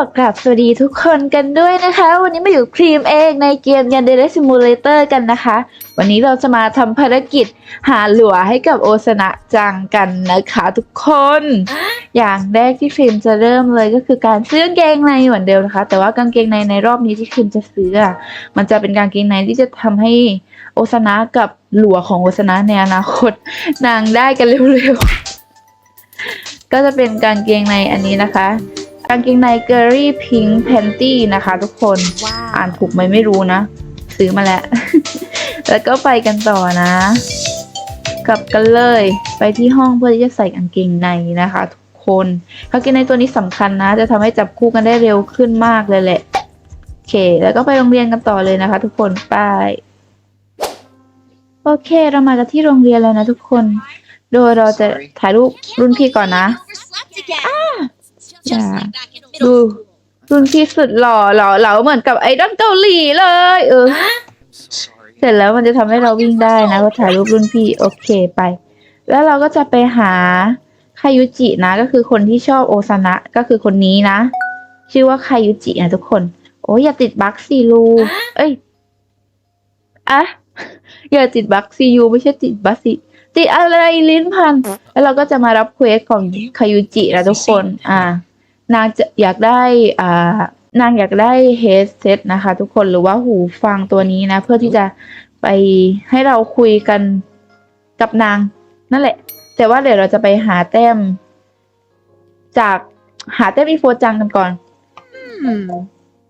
ขอกราบสวัสดีทุกคนกันด้วยนะคะ วันนี้มาอยู่ครีมเองในเกมยันเด e ซิมูเลเตอร์กันนะคะ วันนี้เราจะมาทำภารกิจหาหลัวให้กับโอสนะจังกันนะคะทุกคน อย่างแรกที่ครีมจะเริ่มเลยก็คือการซื้อกางเกงในเหมือนเดิมนะคะ แต่ว่ากางเกงในในรอบนี้ที่ครีมจะซื้ออะมันจะเป็นกางเกงในที่จะทำให้โอสนะกับหลัวของโอสนะในอนาคตนางได้กันเร็วๆก็จะเป็นกางเกงในอันนี้นะคะางเกงในเกอรี่พิงค์แพนตี้นะคะ ทุกคนอ่านถูกไหมไม่รู้นะ ซื้อมาแล้ว แล้วก็ไปกันต่อนะ กลับกันเลยไปที่ห้องเพื่อที่จะใส่กางเกงในนะคะ ทุกคนกางเกงในตัวนี้สำคัญนะ จะทำให้จับคู่กันได้เร็วขึ้นมากเลยแหละโอเค แล้วก็ไปโรงเรียนกันต่อเลยนะคะ ทุกคนไปโอเค เรามากันที่โรงเรียนแล้วนะทุกคน โดยเราจะถ่ายรูปรุ่นพี่ก่อนนะ Just Yeah. like back in ดู middle school. รุ่นพี่สุดหล่อเหล่าเหลาเหมือนกับไอดอลเกาหลีเลย เออ Sorry. เสร็จแล้วมันจะทำให้เราวิ่งได้นะก็ถ่ายรูปรุ่นพี่โอเคไป แล้วเราก็จะไปหาคายุจินะ ก็คือคนที่ชอบโอซานะก็คือคนนี้นะ ชื่อว่าคายุจินะทุกคน โอ้ยอย่าติดบั๊กซีลูเอ้ยอะอย่าติดบั๊กซียูไม่ใช่ติดบั๊กซีติดอะไรลิ้นพัน แล้วเราก็จะมารับเควสของคายุจินะทุกคน อ่า นางจะอยากได้อ่านางอยากได้เฮดเซตนะคะ ทุกคนหรือว่าหูฟังตัวนี้นะ เพื่อที่จะไปให้เราคุยกันกับนาง นั่นแหละ แต่ว่าเดี๋ยวเราจะไปหาแต้ม จากหาแต้มอีโฟจังกันก่อน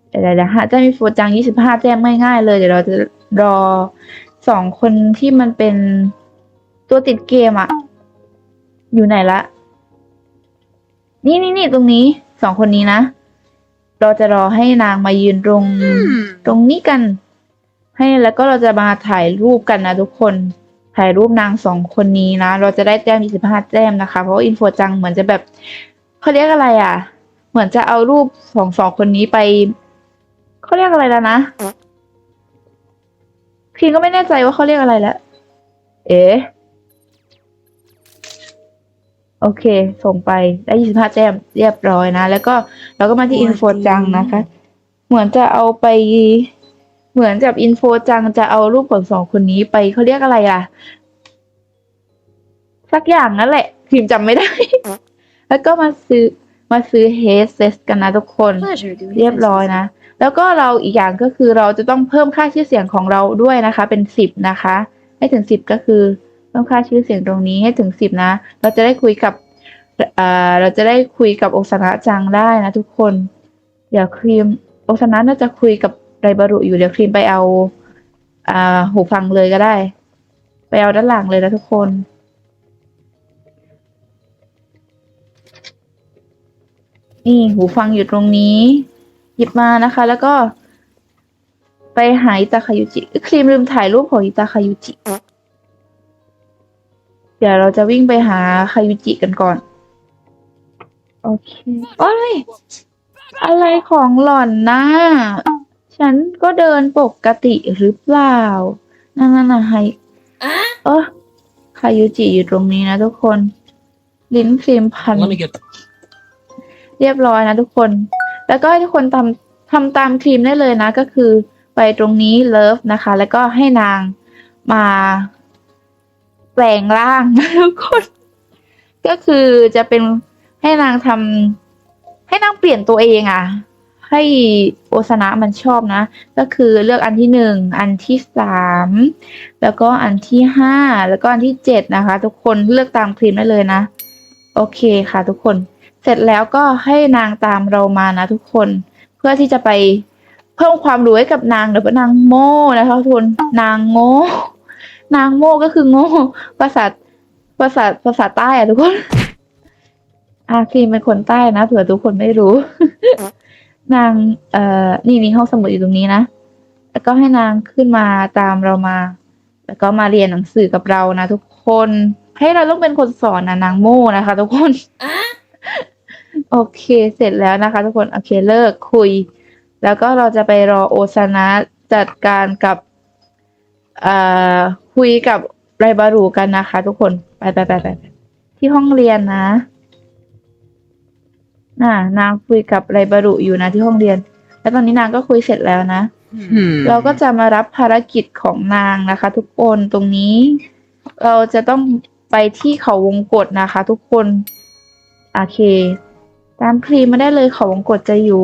เดี๋ยวเดี๋ยวหาแต้มอีโฟจังยี่สิบห้าแต้มง่ายๆเลยเดี๋ยวเราจะรอสองคนที่มันเป็นตัวติดเกมอะอยู่ไหนละ นี่นี่นี่ตรงนี้ส องคนนี้นะ เราจะรอให้นางมายืนตรงตรงนี้กัน ให้แล้วก็เราจะมาถ่ายรูปกันนะทุกคน ถ่ายรูปนางสองคนนี้นะ เราจะได้แต้ม25แต้มนะคะ เพราะว่าอินโฟจังเหมือนจะแบบเขาเรียกอะไรอะ เหมือนจะเอารูปของสองคนนี้ไปเขาเรียกอะไรแล้วนะพิงก็ไม่แน่ใจว่าเขาเรียกอะไรแล้ว เอ๊ะ โอเค ส่งไปได้ยี่สิบห้าแต้มเรียบร้อยนะ แล้วก็เราก็มาที่อินโฟจังนะคะ เหมือนจะเอาไป เหมือนกับอินโฟจังจะเอารูปของสองคนนี้ไปเขาเรียกอะไรอะ สักอย่างนั่นแหละพิมพ์จำไม่ได้ แล้วก็มาซื้อมาซื้อเฮดเซตกันนะทุกคน Pleasure doing เรียบร้อยนะ แล้วก็เราอีกอย่างก็คือเราจะต้องเพิ่มค่าชื่อเสียงของเราด้วยนะคะ เป็นสิบนะคะ ให้ถึงสิบก็คือ เพิ่มค่าชื่อเสียงตรงนี้ให้ถึงสิบนะ เราจะได้คุยกับเอ่อเราจะได้คุยกับโอซานะจังได้นะทุกคน เดี๋ยวครีมโอซานะน่าจะคุยกับไรบารุอยู่เดี๋ยวครีมไปเอาอ่าหูฟังเลยก็ได้ ไปเอาด้านหลังเลยนะทุกคนนี่หูฟังอยู่ตรงนี้ หยิบมานะคะ แล้วก็ ไปหาอิตาคายุจิครีมลืมถ่ายรูปของอิตาคายุจิ เดี๋ยวเราจะวิ่งไปหาคายุจิกันก่อน โอเคโอ้ยอะไรของหล่อนนะฉันก็เดินปกติหรือเปล่า นั่นน่ะนะไฮเออคายุจิอยู่ตรงนี้นะทุกคน ลิ้นครีมพัน Let me get เรียบร้อยนะทุกคน แล้วก็ให้ทุกคนทำทำตามครีมได้เลยนะ ก็คือไปตรงนี้เลิฟนะคะ แล้วก็ให้นางมา แปลงร่างทุกคน ก็คือจะเป็นให้นางทำให้นางเปลี่ยนตัวเองอะ่ะ ให้โอซานะมันชอบนะ ก็คือเลือกอันที่หนึ่งอันที่สามแล้วก็อันที่ห้าแล้วก็อันที่เจ็ดนะคะ ทุกคนเลือกตามครีมได้เลยนะ โอเคค่ะ ทุกคน เสร็จแล้วก็ให้นางตามเรามานะ ทุกคนเพื่อที่จะไปเพิ่มความรู้ให้กับนางเดี๋ยวนางโม่นะคะทุกคนนางโง่ นางโม่ก็คือโง่ภาษาภาษาภาษาใต้อะทุกคนอาครีมเป็นคนใต้นะเผื่อทุกคนไม่รู้ นาง เอ่อ นี่นี่ห้องสมุดอยู่ตรงนี้นะ แล้วก็ให้นางขึ้นมาตามเรามา แล้วก็มาเรียนหนังสือกับเรานะทุกคน ให้เราต้องเป็นคนสอนนะนางโม่นะคะ ทุกคน โอเค เสร็จแล้วนะคะ ทุกคน โอเคเลิกคุย แล้วก็เราจะไปรอโอซานะจัดการกับ เอ่อ คุยกับไรบารูกันนะคะ ทุกคนไปไปไปไปไปที่ห้องเรียนนะ น่ะ นางคุยกับไรบารุอยู่นะที่ห้องเรียน แล้วตอนนี้นางก็คุยเสร็จแล้วนะ Hmm. เราก็จะมารับภารกิจของนางนะคะ ทุกคนตรงนี้ เราจะต้องไปที่เขาวงกฏนะคะ ทุกคนโอเค ตามครีมมาได้เลยเขาวงกฏจะอยู่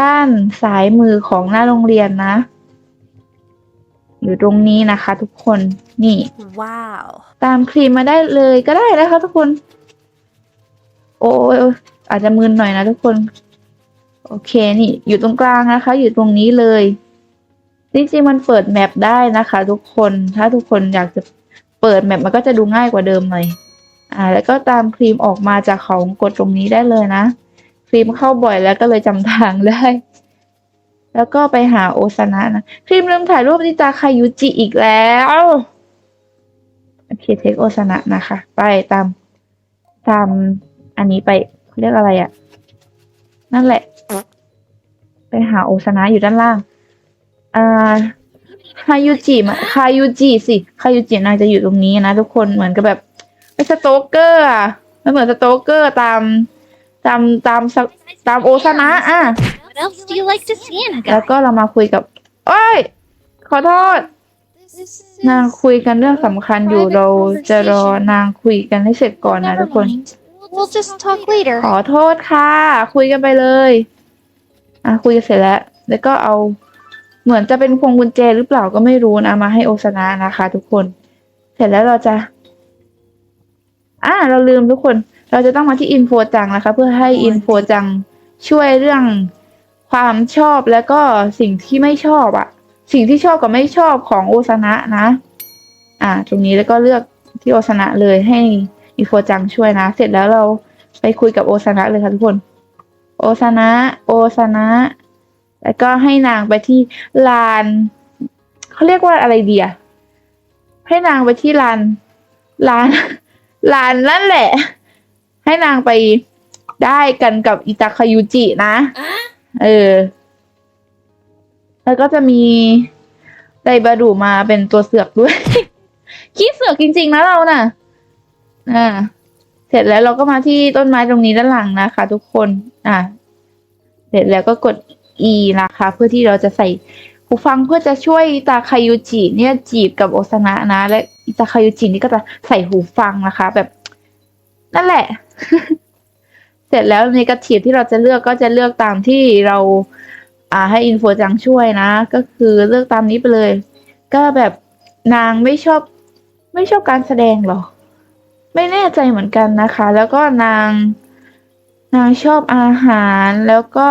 ด้านซ้ายมือของหน้าโรงเรียนนะ อยู่ตรงนี้นะคะ ทุกคนนี่ Wow. ตามครีมมาได้เลยก็ได้นะคะ ทุกคน โอ้ยอาจจะมึนหน่อยนะทุกคน โอเคนี่ อยู่ตรงกลางนะคะ อยู่ตรงนี้เลยจริงๆมันเปิดแมปได้นะคะ ทุกคนถ้าทุกคนอยากจะเปิดแมปมันก็จะดูง่ายกว่าเดิมหน่อยอ่า แล้วก็ตามครีมออกมาจากเขาวงกดตรงนี้ได้เลยนะ ครีมเข้าบ่อยแล้วก็เลยจำทางได้ แล้วก็ไปหาโอซานะนะครีมลืมถ่ายรูปนิจาคายุจิอีกแล้วโอเคเทคโอซานะนะคะ ไปตามตามอันนี้ไปเรียกอะไรอะ่ะ นั่นแหละ ไปหาโอซานะอยู่ด้านล่างอ่าคายูจิมาคายูจิสิคายูจินางจะอยู่ตรงนี้นะทุกคนเหมือนกับแบบไอ้สโตเกอร์อะมันเหมือนสโตเกอร์ตาม ตามตามตามโอซานะอะ What else do you like to see in a แล้ว guy? ก็เรามาคุยกับโอ้ย ขอโทษ นางคุยกันเรื่องสำคัญอยู่เราจะรอนางคุยกันให้เสร็จก่อนนะทุกคน We'll just talk later. ขอโทษค่ะ คุยกันไปเลย อะคุยกันเสร็จแล้ว แล้วก็เอา เหมือนจะเป็นพวงกุญแจหรือเปล่าก็ไม่รู้นะมาให้โอซานะนะคะ ทุกคน เสร็จแล้วเราจะ อ่า เราลืมทุกคน เราจะต้องมาที่อินโฟจังนะคะ เพื่อให้อินโฟจังช่วยเรื่อง ความชอบแล้วก็สิ่งที่ไม่ชอบอะสิ่งที่ชอบกับไม่ชอบของโอซานะนะ อ่า ตรงนี้แล้วก็เลือกที่โอซานะเลยให้อิโฟจังช่วยนะ เสร็จแล้วเราไปคุยกับโอซานะเลยค่ะทุกคน โอซานะ โอซานะ แล้วก็ให้นางไปที่ลานเขาเรียกว่าอะไรเดีอะให้นางไปที่ลานลานลานนั่นแหละ ให้นางไปได้กันกับอิตาคายุจินะ เออ แล้วก็จะมีไดบารุมาเป็นตัวเสือกด้วย ขี้เสือกจริง ๆ นะเราน่ะ อ่า เสร็จแล้วเราก็มาที่ต้นไม้ตรงนี้ด้านหลังนะคะ ทุกคน อ่าเสร็จแล้วก็กด E นะคะ เพื่อที่เราจะใส่หูฟังเพื่อจะช่วยตาคายุจิเนี่ยจีบกับโอซานะนะ และตาคายุจินี่ก็จะใส่หูฟังนะคะ แบบ นั่นแหละ เสร็จแล้วในกระถีบที่เราจะเลือกก็จะเลือกตามที่เราอ่าให้อินโฟจังช่วยนะ ก็คือเลือกตามนี้ไปเลย ก็แบบนางไม่ชอบไม่ชอบการแสดงหรอ ไม่แน่ใจเหมือนกันนะคะ แล้วก็นาง นางชอบอาหารแล้วก็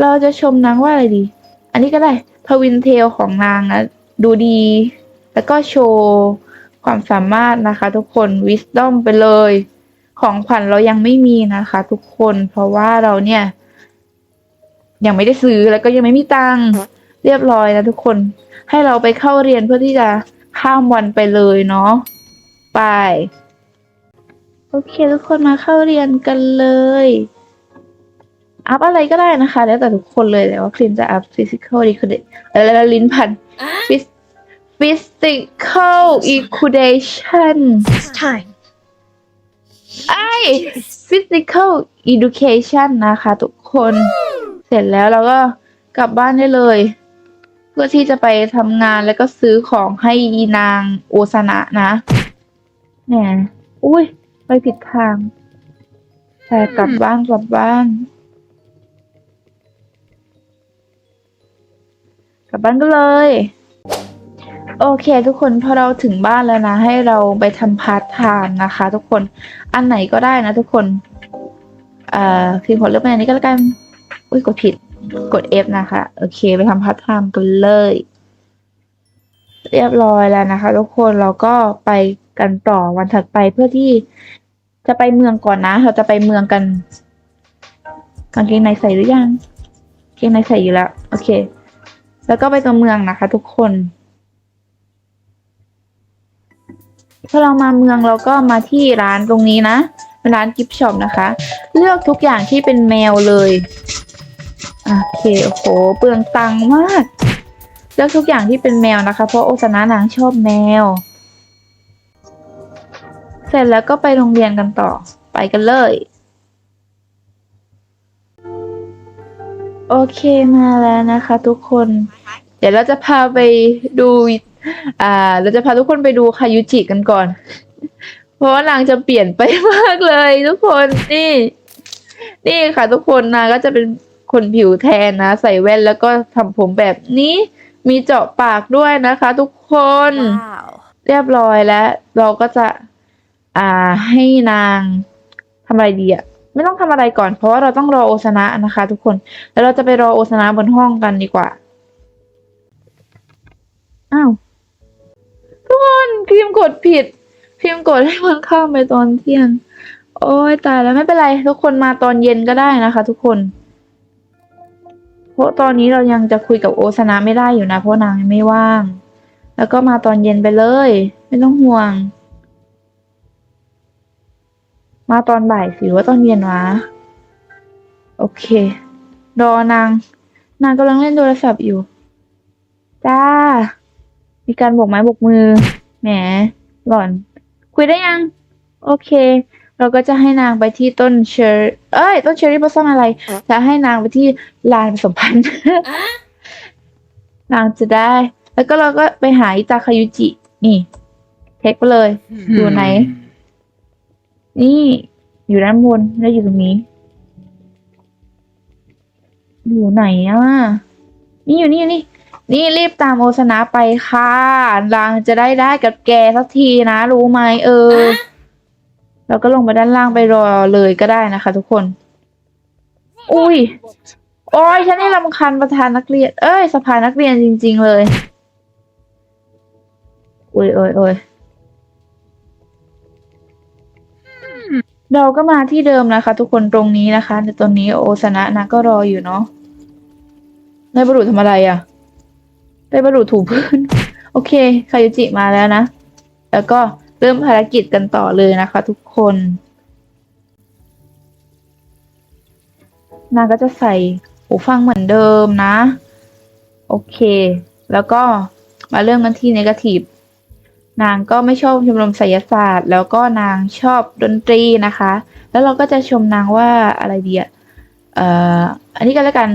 เราจะชมนางว่าอะไรดี อันนี้ก็ได้ทวินเทลของนางนะดูดี แล้วก็โชว์ความสามารถนะคะทุกคนวิส d อมไปเลย ของขวัญเรายังไม่มีนะคะ ทุกคนเพราะว่าเราเนี่ย ยังไม่ได้ซื้อแล้วก็ยังไม่มีตังค์เรียบร้อยนะทุกคน ให้เราไปเข้าเรียนเพื่อที่จะข้ามวันไปเลยเนาะไป โอเค ทุกคนมาเข้าเรียนกันเลย อัพอะไรก็ได้นะคะ แล้วแต่ทุกคนเลยแต่ว่าครีมจะอัพ physical equation อะไรลิ้นพัน Phys- physical equation It's time. ไอ้ physical education นะคะทุกคนเสร็จแล้วเราก็กลับบ้านได้เลย เพื่อที่จะไปทำงานแล้วก็ซื้อของให้นางโอซานะนะแหมอุ้ย ไปผิดทางแต่กลับบ้านกลับบ้าน กลับบ้านก็เลย โอเคทุกคนพอเราถึงบ้านแล้วนะ ให้เราไปทำพาร์ทไทม์นะคะ ทุกคนอันไหนก็ได้นะทุกคนเอ่อพิมพ์ผลเลือกไปอันนี้ก็แล้วกันอุ้ยกดผิดกด F นะคะ โอเค ไปทำพาร์ทไทม์กันเลย เรียบร้อยแล้วนะคะ ทุกคนเราก็ไปกันต่อวันถัดไปเพื่อที่จะไปเมืองก่อนนะ เราจะไปเมืองกันกางเกงในใส่หรือยังกางเกงในใส่อยู่แล้ว โอเค แล้วก็ไปตัวเมืองนะคะ ทุกคน พอเรามาเมืองเราก็มาที่ร้านตรงนี้นะเป็นร้านกิฟช็อปนะคะ เลือกทุกอย่างที่เป็นแมวเลยโอเคโอ้โหเปลืองตังค์มากเลือกทุกอย่างที่เป็นแมวนะคะ เพราะโอซานะนางชอบแมว เสร็จแล้วก็ไปโรงเรียนกันต่อไปกันเลยโอเคมาแล้วนะคะทุกคน เดี๋ยวเราจะพาไปดู อ่า เราจะพาทุกคนไปดูคายุจิกันก่อน เพราะว่านางจะเปลี่ยนไปมากเลยทุกคนนี่ นี่ค่ะทุกคนนางก็จะเป็นคนผิวแทนนะ ใส่แว่นแล้วก็ทำผมแบบนี้ มีเจาะปากด้วยนะคะ ทุกคน Wow. เรียบร้อยแล้ว เราก็จะ อ่าให้นางทำอะไรดีอะไม่ต้องทำอะไรก่อนเพราะว่าเราต้องรอโอซานะนะคะ ทุกคน แล้วเราจะไปรอโอซานะบนห้องกันดีกว่า อ้าว ทุกคนพิมพ์กดผิด พิมพ์กดให้มันเข้าไปตอนเที่ยง โอ้ยตายแล้วไม่เป็นไรทุกคนมาตอนเย็นก็ได้นะคะ ทุกคน เพราะตอนนี้เรายังจะคุยกับโอซนะไม่ได้อยู่นะ เพราะนางยังไม่ว่าง แล้วก็มาตอนเย็นไปเลย ไม่ต้องห่วง มาตอนบ่ายสิหรือว่าตอนเย็นวะโอเค รอนาง นางกำลังเล่นโทรศัพท์อยู่ จ้า มีการโบกไม้โบกมือ แหม หล่อน คุยได้ยัง โอเค เราก็จะให้นางไปที่ต้นเชอร์เอ้ย ต้นเชอร์รี่บลอสซัมอะไร จะให้นางไปที่ลานผสมพันธ์นางจะได้ แล้วก็เราก็ไปหาอิตาคายุจิ นี่เทคไปเลย อยู่ไหน นี่อยู่ด้านบนแล้วอยู่ตรงนี้ อยู่ไหนอะ นี่อยู่นี่อยู่นี่ นี่รีบตามโอสนะไปค่ะนางจะได้ได้กับแกสักทีนะ รู้ไหมเออ เราก็ลงไปด้านล่างไปรอเลยก็ได้นะคะ ทุกคน อุ้ยโอ้ยฉันนี่รำคาญประธานนักเรียน เอ้ยสภานักเรียนจริง ๆ เลยโอ้ยโอ้ยโอ้ยเราก็มาที่เดิมนะคะ ทุกคนตรงนี้นะคะ ในตอนนี้โอซานะนะก็รออยู่เนาะนายบรุษทำอะไรอะ่ะ นายบรุถูพื้น โอเคคายุจิมาแล้วนะ แล้วก็เริ่มภารกิจกันต่อเลยนะคะทุกคน นางก็จะใส่หูฟังเหมือนเดิมนะ โอเค แล้วก็มาเริ่มกันที่นกาทีฟนางก็ไม่ชอบชมรมไสยศาสตร์ แล้วก็นางชอบดนตรีนะคะ แล้วเราก็จะชมนางว่าอะไรดีอะเอ่อ อันนี้ก็แล้วกัน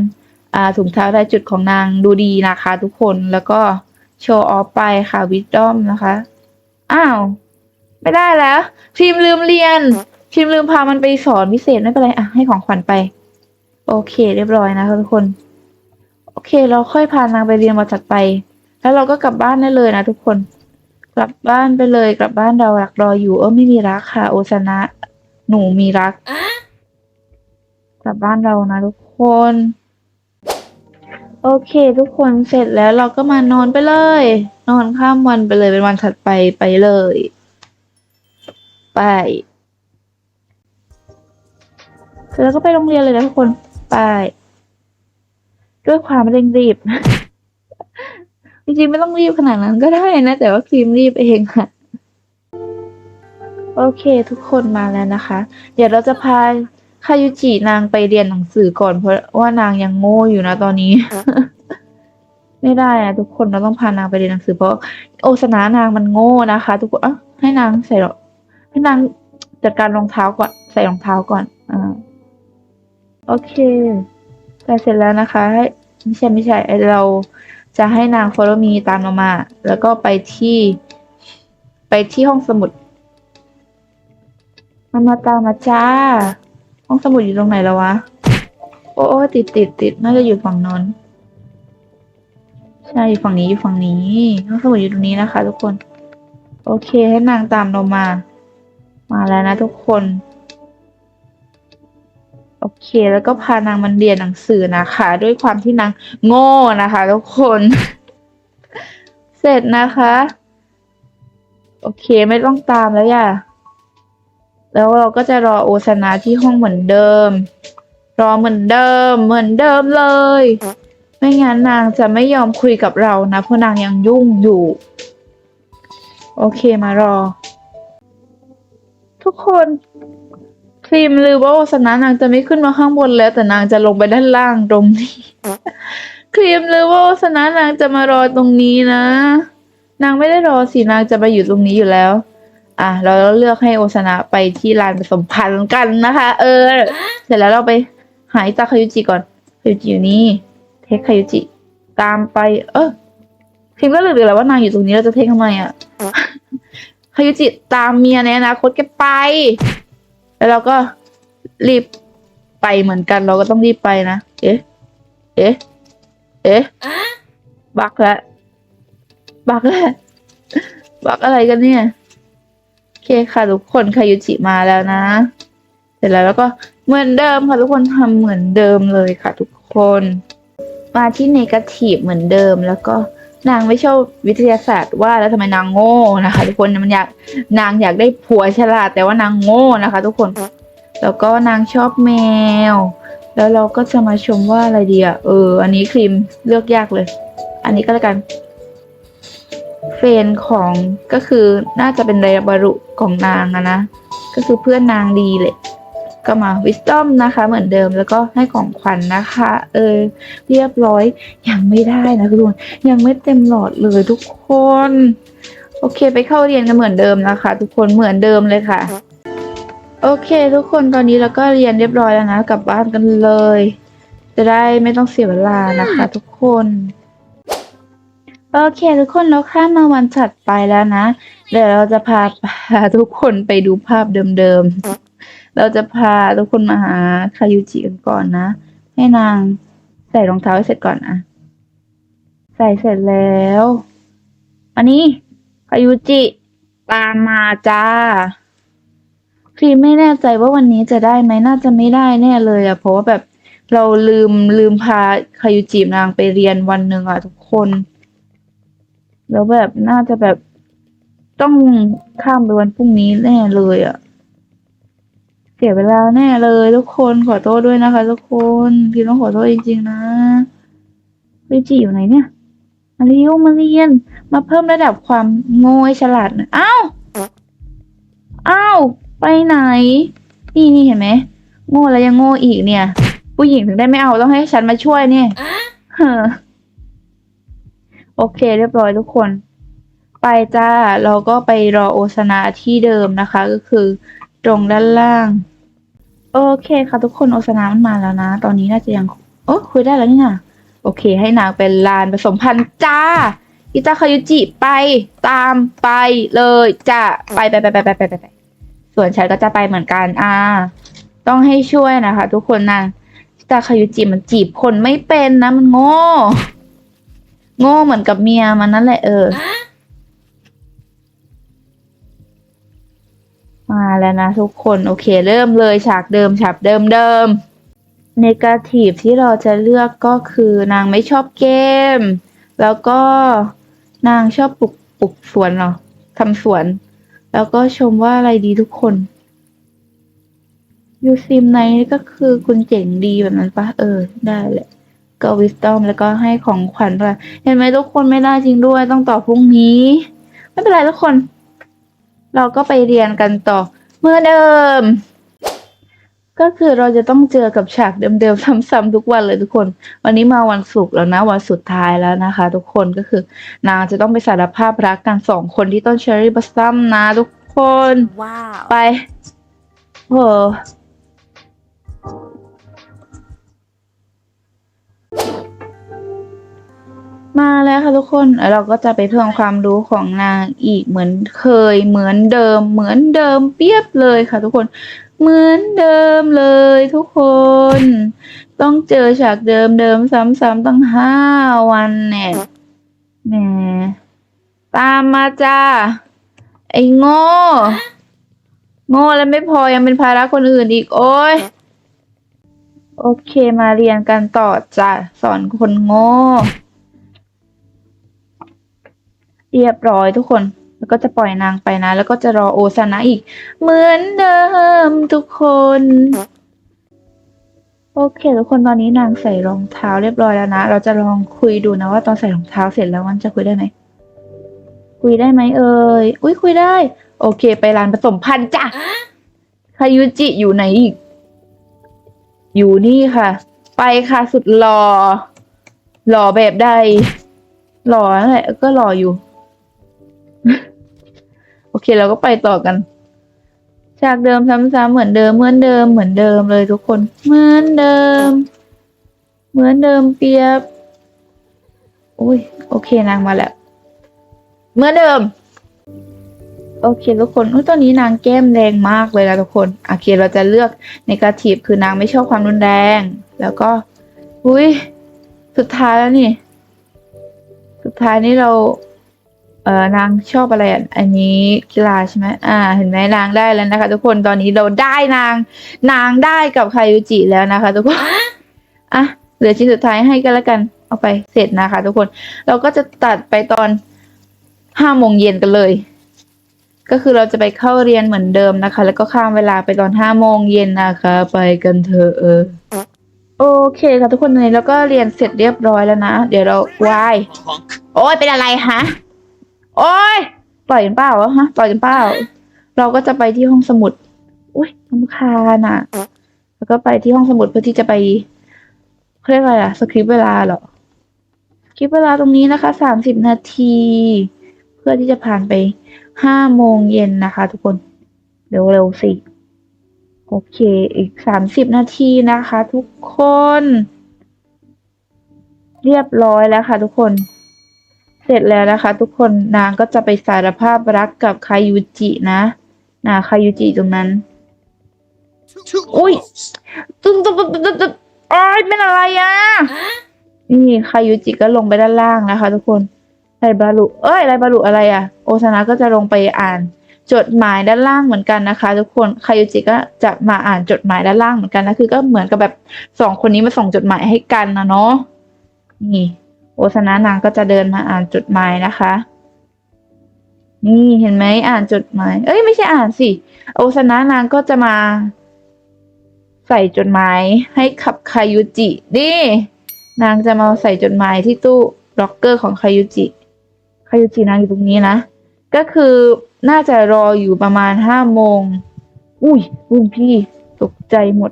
อ่าถุงเท้าลายจุดของนางดูดีนะคะทุกคนแล้วก็โชว์ออฟไปค่ะวิดดอมนะคะ อ้าว ไม่ได้แล้วพิมพ์ลืมเรียนพิมพ์ลืมพามันไปสอนพิเศษไม่เป็นไรอะให้ของขวัญไป โอเค เรียบร้อยนะคะทุกคน โอเค เราค่อยพานางไปเรียนวันถัดไป แล้วเราก็กลับบ้านได้เลยนะทุกคน กลับบ้านไปเลยกลับบ้านเรารักรออยู่เออไม่มีรักค่ะ โอซานะ หนูมีรัก กลับบ้านเรานะทุกคน โอเคทุกคนเสร็จแล้วเราก็มานอนไปเลย นอนข้ามวันไปเลยเป็นวันถัดไปไปเลย ไป เสร็จแล้วก็ไปโรงเรียนเลยนะทุกคนไป ด้วยความเร่งรีบ จริงๆไม่ต้องรีบขนาดนั้นก็ได้นะ แต่ว่าครีมรีบเองค่ะ โอเคทุกคนมาแล้วนะคะ เดี๋ยวเราจะพา คายุจินางไปเรียนหนังสือก่อนเพราะว่านางยังโง่อยู่นะตอนนี้ ไม่ได้อะทุกคนเราต้องพานางไปเรียนหนังสือเพราะ โอสนานางมันโง่นะคะ ทุกคนอะให้นางใส่รองให้นางจัดการรองเท้าก่อนใส่รองเท้าก่อนอ่าโอเคใส่เสร็จแล้วนะคะให้ไม่ใช่ไม่ใช่ไอเราจะให้นาง follow me ตามเรามา แล้วก็ไปที่ ไปที่ห้องสมุด มันมาตามมาจ้า ห้องสมุดอยู่ตรงไหนแล้ววะ โอ้ติดติดติดน่าจะอยู่ฝั่งนนใช่อยู่ฝั่งนี้อยู่ฝั่งนี้ห้องสมุดอยู่ตรงนี้นะคะ ทุกคน โอเคให้นางตามเรามา มาแล้วนะทุกคน โอเค แล้วก็พานางมันเรียนหนังสือนะคะ ด้วยความที่นางโง่นะคะ ทุกคน เสร็จนะคะ โอเคไม่ต้องตามแล้วอย่า แล้วเราก็จะรอโอซานะที่ห้องเหมือนเดิม รอเหมือนเดิม เหมือนเดิมเลย ไม่งั้นนางจะไม่ยอมคุยกับเรานะเพราะนางยังยุ่งอยู่ โอเคมารอ ทุกคนครีมลือว่าโอซานะนางจะไม่ขึ้นมาข้างบนแล้ว แต่นางจะลงไปด้านล่างตรงนี้ครีมลือว่าโอซานะนางจะมารอตรงนี้นะ นางไม่ได้รอสินางจะมาอยู่ตรงนี้อยู่แล้ว อะเราเลือกให้โอซานะไปที่ลานผสมพันธุ์กันนะคะ เออ เสร็จแล้วเราไปหาอิตาคายุจิก่อนคายุจิอยู่นี่ เทคคายุจิ ตามไป เออพิมพ์ก็ลืมไปแล้วว่านางอยู่ตรงนี้เราจะเทคทำไมอะคายุจิตามเมียในอนาคตแกไป แล้วเราก็รีบไปเหมือนกัน เราก็ต้องรีบไปนะ เอ๊ะ เอ๊ะ เอ๊ะ บักแล้วบักแล้วบักอะไรกันเนี่ยโอ เคค่ะทุกคนคายุจิมาแล้วนะ เสร็จแล้วแล้วก็เหมือนเดิมค่ะทุกคนทำเหมือนเดิมเลยค่ะทุกคน มาที่เนกาทีฟเหมือนเดิมแล้วก็นางไม่ชอบวิทยาศาสตร์ว่าแล้วทำไมนางโง่นะคะทุกคนมันอยากนางอยากได้ผัวฉลาด แต่ว่านางโง่นะคะ ทุกคน แล้วก็นางชอบแมว แล้วเราก็จะมาชมว่าอะไรดีอะเออ อันนี้ครีมเลือกยากเลย อันนี้ก็แล้วกัน เฟนของก็คือน่าจะเป็นไดบารุของนางนะ ก็คือเพื่อนนางดีเลยก็มาวิสตอมนะคะ เหมือนเดิมแล้วก็ให้ของขวัญนะคะ เออ เรียบร้อยยังไม่ได้นะทุกคนยังไม่เต็มหลอดเลยทุกคน โอเค ไปเข้าเรียนกันเหมือนเดิมนะคะ ทุกคนเหมือนเดิมเลยค่ะ โอเค ทุกคนตอนนี้เราก็เรียนเรียบร้อยแล้วนะกลับบ้านกันเลย จะได้ไม่ต้องเสียเวลานะคะ ทุกคน โอเค ทุกคนเราข้ามมาวันถัดไปแล้วนะ เดี๋ยวเราจะพาพาทุกคนไปดูภาพเดิมๆ เราจะพาทุกคนมาหาคายุจิกันก่อนนะ ให้นางใส่รองเท้าให้เสร็จก่อนนะใส่เสร็จแล้ว อันนี้คายุจิตามมาจ้าครีมไม่แน่ใจว่าวันนี้จะได้ไหมน่าจะไม่ได้แน่เลยอะเพราะว่าแบบเราลืมลืมพาคายุจินางไปเรียนวันหนึ่งอะทุกคน แล้วแบบน่าจะแบบต้องข้ามไปวันพรุ่งนี้แน่เลยอะเสียเวลาแน่เลยทุกคนขอโทษด้วยนะคะ ทุกคนพี่ต้องขอโทษจริงๆนะคายุจิอยู่ไหนเนี่ย มาเรียวมาเรียน มาเพิ่มระดับความโง่ให้ฉลาดหน่อยอ้าวอ้าวไปไหน นี่นี่เห็นไหมโง่แล้วยังโง่อีกเนี่ย ผู้หญิงถึงได้ไม่เอาต้องให้ฉันมาช่วยเนี่ยเฮ้อ โอเค เรียบร้อยทุกคน ไปจ้า เราก็ไปรอโอสนาที่เดิมนะคะ ก็คือตรงด้านล่าง โอเคค่ะทุกคนโอสนามันมาแล้วนะ ตอนนี้น่าจะยังโอ้คุยได้แล้วนี่นะโอเค ให้นางเป็นลานผสมพันธ์จ้าอิตาคายุจิไปตามไปเลยจ้าไปไปไปไปไปไปไปส่วนฉันก็จะไปเหมือนกันอ่า ต้องให้ช่วยนะคะ ทุกคนนางอิตาคายุจิมันจีบคนไม่เป็นนะมันโง่ โง่เหมือนกับเมียมันนั่นแหละเออ มาแล้วนะทุกคนโอเคเริ่มเลยฉากเดิมฉากเดิมเดิมเนกาทีฟที่เราจะเลือกก็คือนางไม่ชอบเกม แล้วก็นางชอบปลูกปลูกสวนเหรอทำสวน แล้วก็ชมว่าอะไรดีทุกคนยูซิมไนก็คือคุณเจ๋งดีแบบนั้นปะเออ ได้แหละ ก็วิสตอมแล้วก็ให้ของขวัญด้วยเห็นไหมทุกคนไม่ได้จริงด้วยต้องต่อพรุ่งนี้ ไม่เป็นไรทุกคน เราก็ไปเรียนกันต่อเมื่อเดิม ก็คือเราจะต้องเจอกับฉากเดิมๆซ้ำๆทุกวันเลยทุกคน วันนี้มาวันศุกร์แล้วนะวันสุดท้ายแล้วนะคะ ทุกคนก็คือนางจะต้องไปสารภาพรักกันสองคนที่ต้นเชอร์รี่บัสซัมนะทุกคน Wow. ไปโห มาแล้วค่ะทุกคนแล้วเราก็จะไปเพิ่มความรู้ของนางอีกเหมือนเคยเหมือนเดิม เหมือนเดิมเปียบเลยค่ะทุกคน เหมือนเดิมเลยทุกคน ต้องเจอฉากเดิมเดิมซ้ำๆตั้งห้าวันเนี่ยแหมตามมาจ้าไอ้โง่โง่แล้วไม่พอยังเป็นภาระคนอื่นอีกโอ้ยโอเคมาเรียนกันต่อจ้ะสอนคนโง่ เรียบร้อยทุกคน แล้วก็จะปล่อยนางไปนะ แล้วก็จะรอโอซานะอีก เหมือนเดิมทุกคน โอเค ทุกคนตอนนี้นางใส่รองเท้าเรียบร้อยแล้วนะ เราจะลองคุยดูนะว่าตอนใส่รองเท้าเสร็จแล้วมันจะคุยได้ไหม คุยได้ไหมเอ่ย อุ้ยคุยได้ โอเค ไปร้านผสมพันธุ์จ้ะคายุจิอยู่ไหนอีก อยู่นี่ค่ะ ไปค่ะสุดหล่อหล่อแบบใดหล่อนั่นแหละก็หล่ออยู่ โอเคเราก็ไปต่อกัน ฉากเดิมซ้ำๆเหมือนเดิมเหมือนเดิมเหมือนเดิมเลยทุกคน เหมือนเดิม เหมือนเดิมเปียบอุ้ยโอเคนางมาแล้วเหมือนเดิม โอเคทุกคนอุ๊ยตอนนี้นางแก้มแรงมากเลยนะทุกคนโอเคเราจะเลือกในกาทีฟคือนางไม่ชอบความรุนแรง แล้วก็อุ้ยสุดท้ายแล้วนี่ สุดท้ายนี่เรา เอ่อนางชอบอะไรอะอันนี้กีฬาใช่ไหมอ่า เห็นไหมนางได้แล้วนะคะ ทุกคนตอนนี้เราได้นาง นางได้กับคายุจิแล้วนะคะ ทุกคนอะเหลือชิ้นสุดท้ายให้กันแล้วกัน เอาไปเสร็จนะคะ ทุกคน เราก็จะตัดไปตอนห้าโมงเย็นกันเลย ก็คือเราจะไปเข้าเรียนเหมือนเดิมนะคะ แล้วก็ข้ามเวลาไปตอนห้าโมงเย็นนะคะ ไปกันเถอะเออโอเคค่ะทุกคนตอนนี้เราก็เรียนเสร็จเรียบร้อยแล้วนะ เดี๋ยวเราวาย Punk. โอ้ยเป็นอะไรฮะ โอ้ยปล่อยกันเปล่าฮะปล่อยกันเปล่าเราก็จะไปที่ห้องสมุดอุ้ยลำคาญอะ แล้วก็ไปที่ห้องสมุดเพื่อที่จะไปเขาเรียกอะไรอะสคริปต์เวลาเหรอสคริปต์เวลาตรงนี้นะคะสามสิบนาที เพื่อที่จะผ่านไปห้าโมงเย็นนะคะ ทุกคนเร็วๆสิโอเค อีกสามสิบนาทีนะคะ ทุกคน เรียบร้อยแล้วค่ะ ทุกคน ร็จแล้วนะคะ ทุกคนนางก็จะไปสารภาพรักกับคายุจินะนะคายุจิตรงนั้น Too Oi. close. ตึ๊ดตึ๊ดตึ๊ดตึ๊ดตึ๊ดโอ้ยเป็นอะไรอะนี่คายุจิก็ลงไปด้านล่างนะคะ ทุกคนไรบารุเอ้ยไรบารุอะไรอะ โอซานะก็จะลงไปอ่าน จดหมายด้านล่างเหมือนกันนะคะ ทุกคนคายุจิก็จะมาอ่านจดหมายด้านล่างเหมือนกันนะคือก็เหมือนกับแบบสองคนนี้มาส่งจดหมายให้กันนะเนาะนี่ โอซานะนางก็จะเดินมาอ่านจดหมายนะคะ นี่เห็นไหมอ่านจดหมาย เอ้ยไม่ใช่อ่านสิ โอซานะนางก็จะมา ใส่จดหมายให้ขับคายุจินี่นางจะมาใส่จดหมายที่ตู้ล็อกเกอร์ของคายุจิคายุจินางอยู่ตรงนี้นะ ก็คือน่าจะรออยู่ประมาณห้าโมง อุ้ยรุ่นพี่ตกใจหมด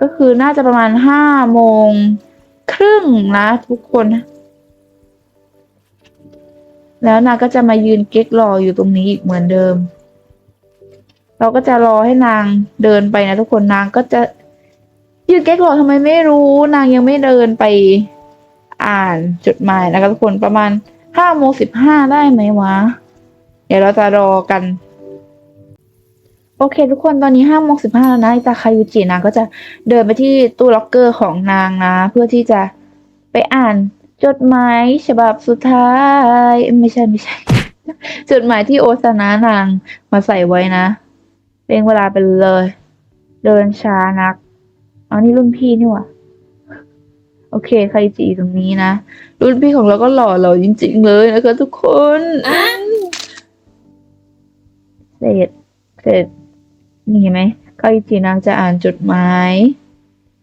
ก็คือน่าจะประมาณห้าโมง รึ่งนะทุกคน แล้วนางก็จะมายืนเก๊กรออยู่ตรงนี้อีกเหมือนเดิม เราก็จะรอให้นางเดินไปนะทุกคนนางก็จะยืนเก๊กรอทำไมไม่รู้ นางยังไม่เดินไปอ่านจดหมายนะคะทุกคนประมาณห้าโมงสิบห้าได้ไหมวะ เดี๋ยวเราจะรอกัน โอเค ทุกคนตอนนี้ห้าโมงสิบห้าแล้วนะอิตาคายุจินางก็จะเดินไปที่ตู้ล็อกเกอร์ของนางนะ เพื่อที่จะไปอ่านจดหมายฉบับสุดท้ายเอ้ยไม่ใช่ไม่ใช่ จดหมายที่โอซานะนางมาใส่ไว้นะเร่งเวลาไปเลย เดินช้านักอ๋อนี่รุ่นพี่นี่หว่าโอเคใครจีตรงนี้นะ รุ่นพี่ของเราก็หล่อเหลาจริง ๆ เลยนะคะทุกคนเสร็จเสร็จ นี่เห็นไหมใครจีนางจะอ่านจดหมาย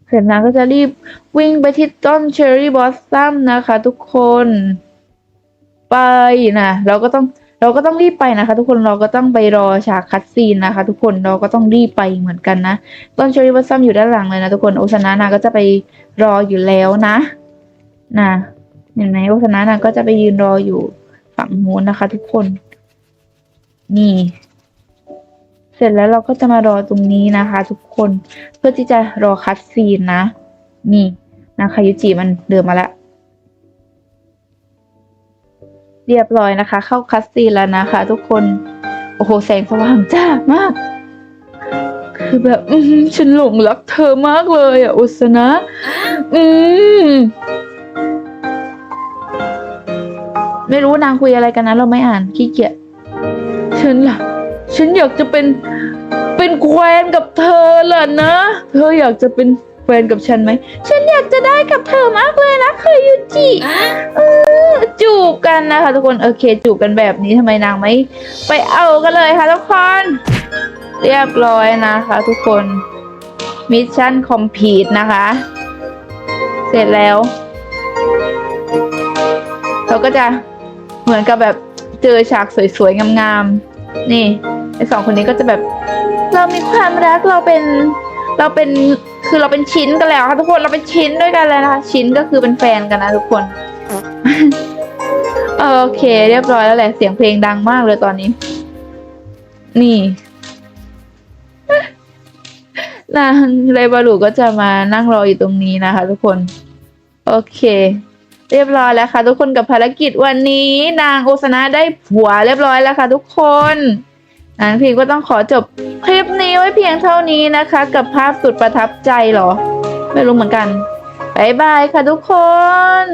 เสร็จนางก็จะรีบวิ่งไปที่ต้นเชอร์รี่บอสซัมนะคะ ทุกคนไปนะเราก็ต้องเราก็ต้องรีบไปนะคะ ทุกคนเราก็ต้องไปรอฉากคัดซีนนะคะ ทุกคนเราก็ต้องรีบไปเหมือนกันนะต้นเชอรี่บอสซัมอยู่ด้านหลังเลยนะทุกคนโอซานะนางก็จะไปรออยู่แล้วนะนะเห็นไหมโอซานะนางก็จะไปยืนรออยู่ฝั่งนู้นนะคะ ทุกคน นี่ เสร็จแล้วเราก็จะมารอตรงนี้นะคะ ทุกคนเพื่อที่จะรอคัดซีนนะ นี่นะคายุจิมันเดินมาแล้วเรียบร้อยนะคะ เข้าคัดซีนแล้วนะคะ ทุกคน โอ้โห แสงสว่างจ้ามาก คือแบบ อืฉันหลงรักเธอมากเลยอะอุสนะ อืมไม่รู้นางคุยอะไรกันนะ เราไม่อ่านขี้เกียจฉันล่ะ ฉันอยากจะเป็นเป็นแควนกับเธอล่ะนะ เธออยากจะเป็นแฟนกับฉันไหม ฉันอยากจะได้กับเธอมากเลยนะเคยยูจิเออจูบกันนะคะทุกคน โอเค จูบกันแบบนี้ทำไมนางไม่ ไปเอากันเลยค่ะทุกคน เรียบร้อยนะคะ ทุกคน มิชชั่นคอมพลีทนะคะ เสร็จแล้ว เราก็จะเหมือนกับแบบเจอฉากสวยๆงามๆ นี่ ไอสองคนนี้ก็จะแบบ เรามีความรักเราเป็นเราเป็นคือเราเป็นชิ้นกันแล้วค่ะทุกคนเราเป็นชิ้นด้วยกันแล้วนะคะชิ้นก็คือเป็นแฟนกันนะทุกคน โอเค เรียบร้อยแล้วแหละเสียงเพลงดังมากเลยตอนนี้ นี่นางไรบารุก็จะมานั่งรออยู่ตรงนี้นะคะ ทุกคน โอเค เรียบร้อยแล้วค่ะ ทุกคนกับภารกิจวันนี้ นางโอสนะได้ผัวเรียบร้อยแล้วค่ะ ทุกคน นั้นพี่ก็ต้องขอจบคลิปนี้ไว้เพียงเท่านี้นะคะ กับภาพสุดประทับใจเหรอ ไม่รู้เหมือนกันบายบายค่ะทุกคน